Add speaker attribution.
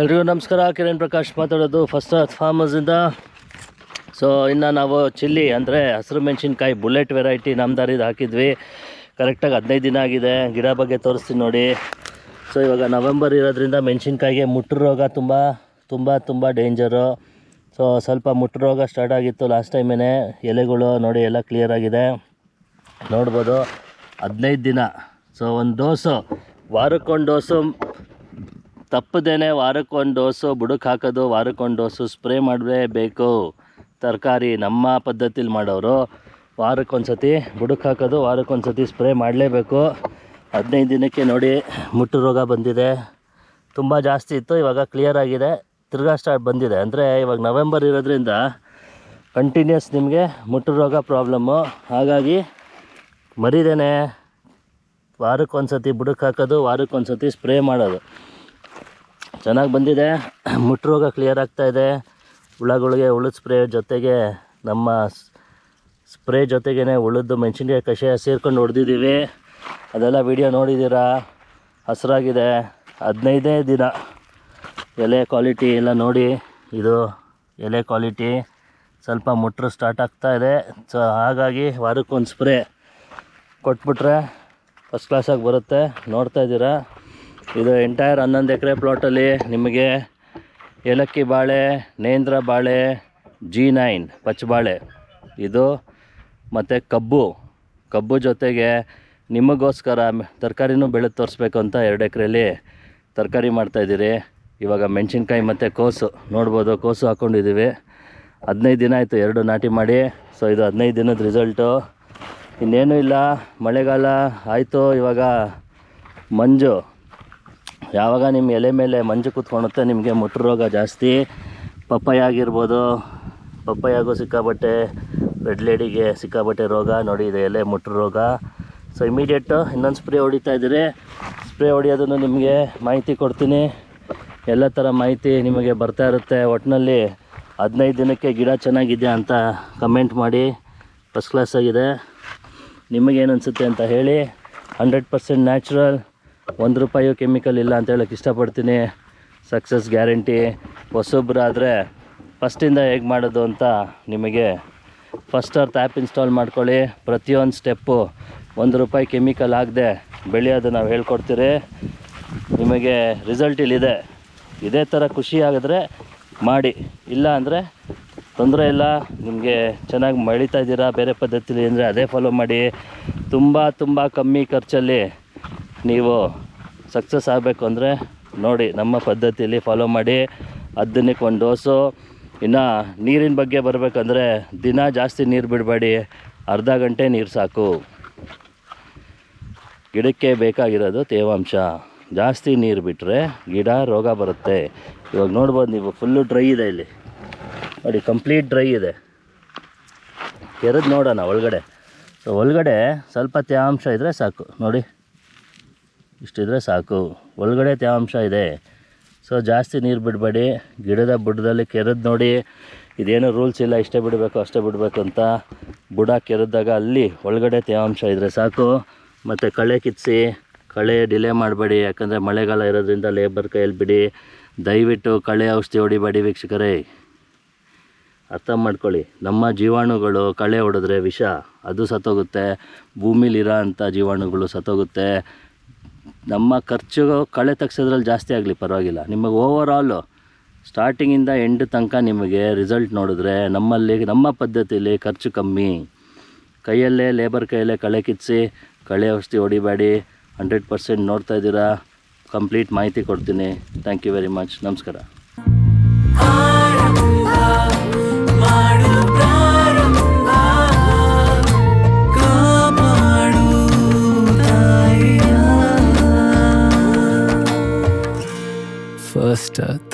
Speaker 1: ಎಲ್ರಿಗೂ ನಮಸ್ಕಾರ. ಕಿರಣ್ ಪ್ರಕಾಶ್ ಮಾತಾಡೋದು ಫಸ್ಟ್ ಅರ್ತ್ ಫಾರ್ಮರ್ಸಿಂದ. ಸೊ ಇನ್ನು ನಾವು ಚಿಲ್ಲಿ ಅಂದರೆ ಹಸಿರು ಮೆಣಸಿನ್ಕಾಯಿ ಬುಲೆಟ್ ವೆರೈಟಿ ನಮ್ದಾರಿದು ಹಾಕಿದ್ವಿ. ಕರೆಕ್ಟಾಗಿ ಹದಿನೈದು ದಿನ ಆಗಿದೆ. ಗಿಡ ಬಗ್ಗೆ ತೋರಿಸ್ತೀನಿ ನೋಡಿ. ಸೊ ಇವಾಗ ನವೆಂಬರ್ ಇರೋದ್ರಿಂದ ಮೆಣಸಿನ್ಕಾಯಿಗೆ ಮುಟ್ಟು ರೋಗ ತುಂಬ ತುಂಬ ತುಂಬ ಡೇಂಜರು ಸೊ ಸ್ವಲ್ಪ ಮುಟ್ಟು ರೋಗ ಸ್ಟಾರ್ಟ್ ಆಗಿತ್ತು ಲಾಸ್ಟ್ ಟೈಮೇ ಎಲೆಗಳು ನೋಡಿ ಎಲ್ಲ ಕ್ಲಿಯರ್ ಆಗಿದೆ. ನೋಡ್ಬೋದು ಹದಿನೈದು ದಿನ. ಸೊ ಒಂದು ಡೋಸು ವಾರಕ್ಕೊಂದು ಡೋಸು ತಪ್ಪದೇನೆ ವಾರಕ್ಕೊಂದು ಡೋಸು ಬುಡಕ್ಕೆ ಹಾಕೋದು ವಾರಕ್ಕೊಂದು ಡೋಸು, ಸ್ಪ್ರೇ ಮಾಡಲೇಬೇಕು ತರಕಾರಿ ನಮ್ಮ ಪದ್ಧತಿಲಿ ಮಾಡೋರು ವಾರಕ್ಕೊಂದು ಸತಿ ಬುಡಕ್ಕೆ ಹಾಕೋದು ವಾರಕ್ಕೊಂದು ಸತಿ ಸ್ಪ್ರೇ ಮಾಡಲೇಬೇಕು. ಹದಿನೈದು ದಿನಕ್ಕೆ ನೋಡಿ, ಮುಟ್ಟು ರೋಗ ಬಂದಿದೆ. ತುಂಬ ಜಾಸ್ತಿ ಇತ್ತು, ಇವಾಗ ಕ್ಲಿಯರ್ ಆಗಿದೆ. ತಿರ್ಗಾ ಸ್ಟಾರ್ಟ್ ಬಂದಿದೆ. ಅಂದರೆ ಇವಾಗ ನವೆಂಬರ್ ಇರೋದ್ರಿಂದ ಕಂಟಿನ್ಯೂಸ್ ನಿಮಗೆ ಮುಟ್ಟು ರೋಗ ಪ್ರಾಬ್ಲಮ್ಮು ಹಾಗಾಗಿ ಮರಿದೇನೆ ವಾರಕ್ಕೊಂದು ಸತಿ ಬುಡಕ್ಕೆ ಹಾಕೋದು ವಾರಕ್ಕೊಂದು ಸತಿ ಸ್ಪ್ರೇ ಮಾಡೋದು. ಚೆನ್ನಾಗಿ ಬಂದಿದೆ. ಮುಟ್ಟು ರೋಗ ಕ್ಲಿಯರ್ ಆಗ್ತಾ ಇದೆ. ಹುಳಗಳಿಗೆ ಉಳಿದ ಸ್ಪ್ರೇ ಜೊತೆಗೆ ನಮ್ಮ ಸ್ಪ್ರೇ ಜೊತೆಗೇ ಉಳಿದು ಮೆಣಸಿನ್ಕಾಯಿ ಕಷಾಯ ಸೇರ್ಕೊಂಡು ಹೊಡೆದಿದ್ದೀವಿ. ಅದೆಲ್ಲ ವಿಡಿಯೋ ನೋಡಿದ್ದೀರಾ? ಹಸಿರಾಗಿದೆ. ಹದಿನೈದೇ ದಿನ. ಎಲೆ ಕ್ವಾಲಿಟಿ ಎಲ್ಲ ನೋಡಿ. ಇದು ಎಲೆ ಕ್ವಾಲಿಟಿ ಸ್ವಲ್ಪ ಮುಟ್ರು ಸ್ಟಾರ್ಟ್ ಆಗ್ತಾ ಇದೆ. ಸೊ ಹಾಗಾಗಿ ವಾರಕ್ಕೊಂದು ಸ್ಪ್ರೇ ಕೊಟ್ಬಿಟ್ರೆ ಫಸ್ಟ್ ಕ್ಲಾಸಾಗಿ ಬರುತ್ತೆ. ನೋಡ್ತಾ ಇದ್ದೀರಾ? ಇದು ಎಂಟೈರ್ ಹನ್ನೊಂದು ಎಕರೆ ಪ್ಲಾಟಲ್ಲಿ ನಿಮಗೆ ಏಲಕ್ಕಿ ಬಾಳೆ, ನೇಂದ್ರ ಬಾಳೆ ಜಿ ನೈನ್ ಪಚ್ಚಬಾಳೆ ಇದು ಮತ್ತು ಕಬ್ಬು. ಕಬ್ಬು ಜೊತೆಗೆ ನಿಮಗೋಸ್ಕರ ತರಕಾರಿನೂ ಬೆಳೆದು ತೋರಿಸ್ಬೇಕು ಅಂತ ಎರಡು ಎಕರೆಯಲ್ಲಿ ತರಕಾರಿ ಮಾಡ್ತಾಯಿದ್ದೀರಿ ಇವಾಗ ಮೆಣಸಿನ್ಕಾಯಿ ಮತ್ತು ಕೋಸು. ನೋಡ್ಬೋದು, ಕೋಸು ಹಾಕ್ಕೊಂಡಿದ್ದೀವಿ ಹದಿನೈದು ದಿನ ಆಯಿತು, ಎರಡು ನಾಟಿ ಮಾಡಿ. ಸೊ ಇದು ಹದಿನೈದು ದಿನದ ರಿಸಲ್ಟು ಇನ್ನೇನೂ ಇಲ್ಲ, ಮಳೆಗಾಲ ಆಯಿತು, ಇವಾಗ ಮಂಜು. ಯಾವಾಗ ನಿಮ್ಮ ಎಲೆ ಮೇಲೆ ಮಂಜು ಕೂತ್ಕೊಳುತ್ತೆ, ನಿಮಗೆ ಮುಟ್ರು ರೋಗ ಜಾಸ್ತಿ. ಪಪ್ಪಾಯ ಆಗಿರ್ಬೋದು, ಪಪ್ಪಾಯಾಗೂ ಸಿಕ್ಕಾಬಟ್ಟೆ ರೆಡ್ ಲೇಡಿಗೆ ಸಿಕ್ಕಾಬಟ್ಟೆ ರೋಗ. ನೋಡಿ, ಇದೆ ಎಲೆ ಮುಟ್ರು ರೋಗ. ಸೊ ಇಮಿಡಿಯೇಟು ಇನ್ನೊಂದು ಸ್ಪ್ರೇ ಹೊಡಿತಾ ಇದ್ದೀರಿ. ಸ್ಪ್ರೇ ಹೊಡಿಯೋದನ್ನು ನಿಮಗೆ ಮಾಹಿತಿ ಕೊಡ್ತೀನಿ. ಎಲ್ಲ ಥರ ಮಾಹಿತಿ ನಿಮಗೆ ಬರ್ತಾ ಇರುತ್ತೆ. ಒಟ್ಟಿನಲ್ಲಿ ಹದಿನೈದು ದಿನಕ್ಕೆ ಗಿಡ ಚೆನ್ನಾಗಿದೆ ಅಂತ ಕಮೆಂಟ್ ಮಾಡಿ. ಫಸ್ಟ್ ಕ್ಲಾಸ್ ಆಗಿದೆ. ನಿಮಗೇನು ಅನಿಸುತ್ತೆ ಅಂತ ಹೇಳಿ. ಹಂಡ್ರೆಡ್ ಪರ್ಸೆಂಟ್ ನ್ಯಾಚುರಲ್ ಒಂದು ರೂಪಾಯಿ ಕೆಮಿಕಲ್ ಇಲ್ಲ ಅಂತ ಹೇಳಕ್ಕೆ ಇಷ್ಟಪಡ್ತೀನಿ. ಸಕ್ಸಸ್ ಗ್ಯಾರಂಟಿ ಹೊಸೊಬ್ಬರಾದರೆ ಫಸ್ಟಿಂದ ಹೇಗೆ ಮಾಡೋದು ಅಂತ ನಿಮಗೆ ಫಸ್ಟ್ ಅವ್ರದ್ದು ಆ್ಯಪ್ ಇನ್ಸ್ಟಾಲ್ ಮಾಡ್ಕೊಳ್ಳಿ. ಪ್ರತಿಯೊಂದು ಸ್ಟೆಪ್ಪು ಒಂದು ರೂಪಾಯಿ ಕೆಮಿಕಲ್ ಆಗದೆ ಬೆಳೆಯೋದು ನಾವು ಹೇಳ್ಕೊಡ್ತೀರಿ. ನಿಮಗೆ ರಿಸಲ್ಟ್ ಇಲ್ಲಿದೆ. ಇದೇ ಥರ ಖುಷಿ ಆಗಿದ್ರೆ ಮಾಡಿ. ಇಲ್ಲ ಅಂದರೆ ತೊಂದರೆ ಇಲ್ಲ. ನಿಮಗೆ ಚೆನ್ನಾಗಿ ಮಳೀತಾ ಇದ್ದೀರಾ, ಬೇರೆ ಪದ್ಧತಿಲಿ ಅಂದರೆ ಅದೇ ಫಾಲೋ ಮಾಡಿ. ತುಂಬ ತುಂಬ ಕಮ್ಮಿ ಖರ್ಚಲ್ಲಿ ನೀವು ಸಕ್ಸಸ್ ಆಗಬೇಕು ಅಂದರೆ ನೋಡಿ, ನಮ್ಮ ಪದ್ಧತಿಯಲ್ಲಿ ಫಾಲೋ ಮಾಡಿ ಅದನ್ನಕ್ಕೆ ಒಂದು ಡೋಸು ಇನ್ನು ನೀರಿನ ಬಗ್ಗೆ ಬರಬೇಕಂದ್ರೆ ದಿನ ಜಾಸ್ತಿ ನೀರು ಬಿಡಬೇಡಿ, ಅರ್ಧ ಗಂಟೆ ನೀರು ಸಾಕು. ಗಿಡಕ್ಕೆ ಬೇಕಾಗಿರೋದು ತೇವಾಂಶ. ಜಾಸ್ತಿ ನೀರು ಬಿಟ್ಟರೆ ಗಿಡ ರೋಗ ಬರುತ್ತೆ. ಇವಾಗ ನೋಡ್ಬೋದು ನೀವು ಫುಲ್ಲು ಡ್ರೈ ಇದೆ ಇಲ್ಲಿ. ನೋಡಿ ಕಂಪ್ಲೀಟ್ ಡ್ರೈ ಇದೆ. ಎರದು ನೋಡೋಣ ಒಳಗಡೆ. ಸೊ ಒಳಗಡೆ ಸ್ವಲ್ಪ ತೇವಾಂಶ ಇದ್ದರೆ ಸಾಕು. ನೋಡಿ. ಇಷ್ಟಿದ್ರೆ ಸಾಕು. ಒಳಗಡೆ ತೇವಾಂಶ ಇದೆ. ಸೊ, ಜಾಸ್ತಿ ನೀರು ಬಿಡಬೇಡಿ. ಗಿಡದ ಬುಡದಲ್ಲಿ ಕೆರೆದು ನೋಡಿ. ಇದೇನು ರೂಲ್ಸ್ ಇಲ್ಲ, ಇಷ್ಟೇ ಬಿಡಬೇಕು, ಅಷ್ಟೇ ಬಿಡಬೇಕು ಅಂತ. ಬುಡ ಕೆರೆದಾಗ ಅಲ್ಲಿ ಒಳಗಡೆ ತೇವಾಂಶ ಇದ್ದರೆ ಸಾಕು. ಮತ್ತು ಕಳೆ ಕಿತ್ತಿಸಿ ಕಳೆ ಡಿಲೇ ಮಾಡಬೇಡಿ. ಯಾಕಂದರೆ ಮಳೆಗಾಲ ಇರೋದ್ರಿಂದ ಲೇಬರ್ ಕೈಯಲ್ಲಿ ಬಿಡಿ. ದಯವಿಟ್ಟು ಕಳೆ ಔಷಧಿ ಹೊಡಿಬೇಡಿ ವೀಕ್ಷಕರೇ. ಅರ್ಥ ಮಾಡ್ಕೊಳ್ಳಿ. ನಮ್ಮ ಜೀವಾಣುಗಳು ಕಳೆ ಹೊಡೆದ್ರೆ ವಿಷ, ಅದು ಸತ್ತೋಗುತ್ತೆ. ಭೂಮಿಲಿರೋ ಅಂಥ ಜೀವಾಣುಗಳು ಸತ್ತೋಗುತ್ತೆ. ನಮ್ಮ ಖರ್ಚು ಕಳೆ ತೆಗ್ಸೋದ್ರಲ್ಲಿ ಜಾಸ್ತಿ ಆಗಲಿ, ಪರವಾಗಿಲ್ಲ. ನಿಮಗೆ ಓವರ್ ಆಲು ಸ್ಟಾರ್ಟಿಂಗಿಂದ ಎಂಡ್ ತನಕ ನಿಮಗೆ ರಿಸಲ್ಟ್ ನೋಡಿದ್ರೆ ನಮ್ಮಲ್ಲಿ, ನಮ್ಮ ಪದ್ಧತಿಯಲ್ಲಿ ಖರ್ಚು ಕಮ್ಮಿ. ಕೈಯಲ್ಲೇ ಲೇಬರ್ ಕೈಯಲ್ಲೇ ಕಳೆ ಕಿತ್ತಿಸಿ ಕಳೆ ಔಷಧಿ ಹೊಡಿಬೇಡಿ ಹಂಡ್ರೆಡ್ ಪರ್ಸೆಂಟ್ ನೋಡ್ತಾ ಇದ್ದೀರಾ ಕಂಪ್ಲೀಟ್ ಮಾಹಿತಿ ಕೊಡ್ತೀನಿ. ಥ್ಯಾಂಕ್ ಯು ವೆರಿ ಮಚ್ ನಮಸ್ಕಾರ.
Speaker 2: ತಾಯಿಯ ಫಸ್ಟ್